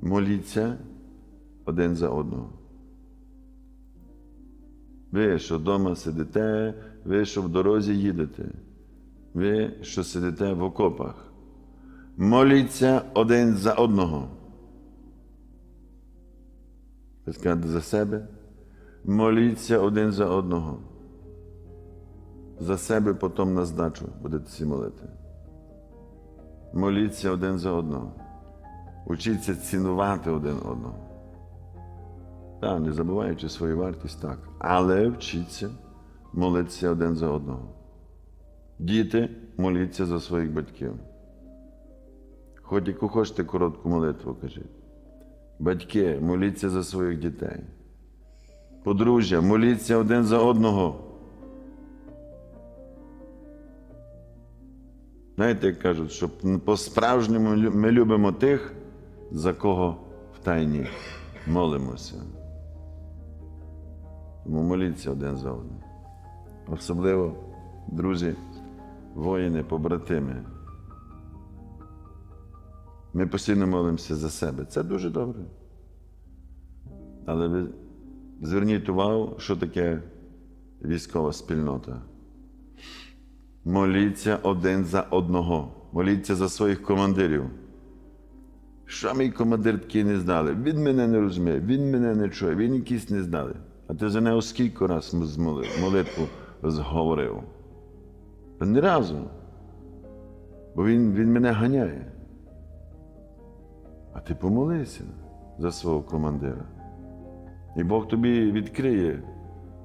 моліться один за одного. Ви, що вдома сидите, ви, що в дорозі їдете, ви, що сидите в окопах, моліться один за одного. Скажете за себе, моліться один за одного. За себе потім на здачу будете всі молити. Моліться один за одного. Учіться цінувати один одного. Так, не забуваючи свою вартість, так. Але вчіться молитися один за одного. Діти, моліться за своїх батьків. Хоч яку хочете коротку молитву, кажіть. Батьки, моліться за своїх дітей. Подружжя, моліться один за одного. Знаєте, як кажуть, що по-справжньому ми любимо тих, за кого втайні молимося. Тому моліться один за одним. Особливо, друзі, воїни, побратими. Ми постійно молимося за себе. Це дуже добре. Але ви зверніть увагу, що таке військова спільнота. Моліться один за одного. Моліться за своїх командирів. Що мій командир такий не знали? Він мене не розуміє, він мене не чує, він якийсь не знали. А ти за нього скільки раз молитву зговорив? Ні разу. Бо він, він мене ганяє. А ти помолися за свого командира. І Бог тобі відкриє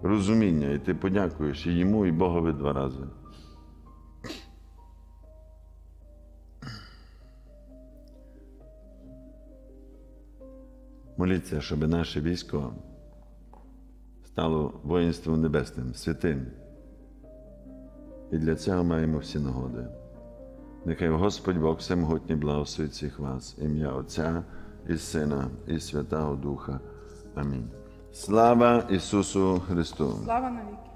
розуміння, і ти подякуєш і йому, і Богові два рази. Моліться, щоб наше військо стало воїнством небесним, святим. І для цього маємо всі нагоди. Нехай Господь Бог всемогутній благословить всіх вас, ім'я Отця і Сина, і Святого Духа. Амінь. Слава Ісусу Христу! Слава навіки.